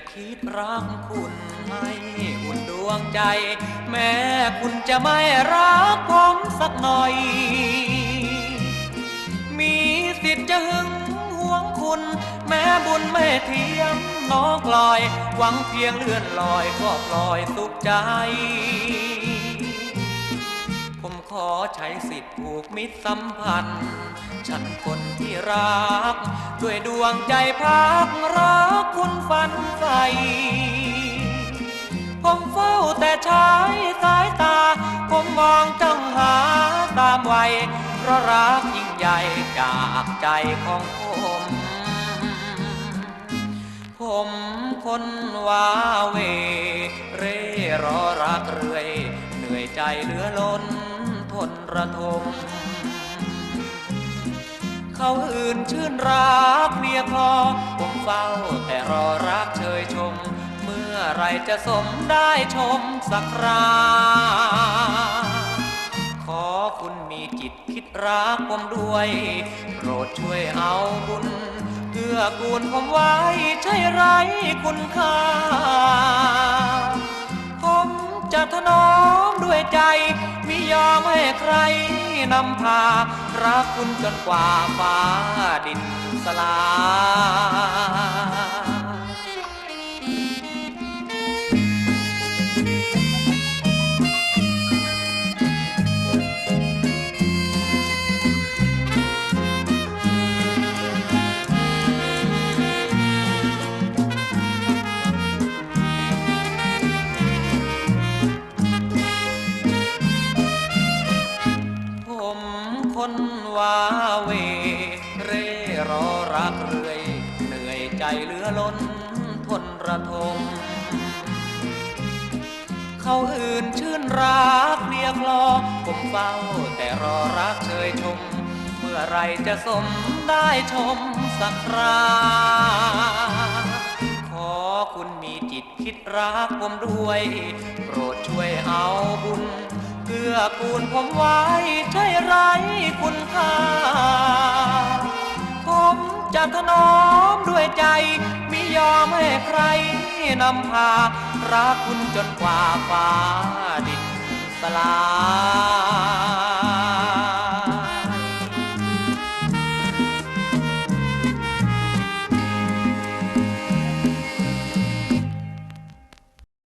ะคิดรักคุณให้อุ่นดวงใจ แม้คุณจะไม่รักผมสักหน่อย มีสิทธิ์จะหึงหวงคุณ แม้บุญไม่เทียมน้องลอย หวังเพียงเลื่อนลอยก็ปล่อยสุขใจ ขอใช้สิทธิ์ผูกมิตรสัมพันธ์ ฉันคนที่รัก ด้วยดวงใจพักรักคุณฝันใสผมเฝ้าแต่ใช้สายตา ผมมองจ้องหาตามวัยเพราะรักยิ่งใหญ่จากใจของผม ผมคนว้าเว เร่รอรักเรื่อย เหนื่อยใจเหลือล้น นระทม เขาอื่นชื่นรักเมียคลอผมเฝ้าแต่รอรักเชยชม เมื่อไรจะสมได้ชมสักครา ขอคุณมีจิตคิดรักผมด้วย โปรดช่วยเอาบุญเพื่อกูลผมไว้ใช่ไรคุณค่า ผมจะถนอมด้วยใจ ยอมให้ใครนำพารักคุณจนกว่าฟ้าดินสลาย คนวาเว เร่รอรักเรื่อย เหนื่อยใจเหลือล้นทนระทมเขาอื่นชื่นรักเรียกลอผมเฝ้าแต่รอรักเชยชม เมื่อไรจะสมได้ชมสักคราขอคุณมีจิตคิดรักผมด้วย โปรดช่วยเอาบุญ เพื่อกูลผมไว้ใช่ไรคุณค่า ผมจะถนอมด้วยใจมิยอมให้ใครนำพา รักคุณจนกว่าฟ้าดินสลาย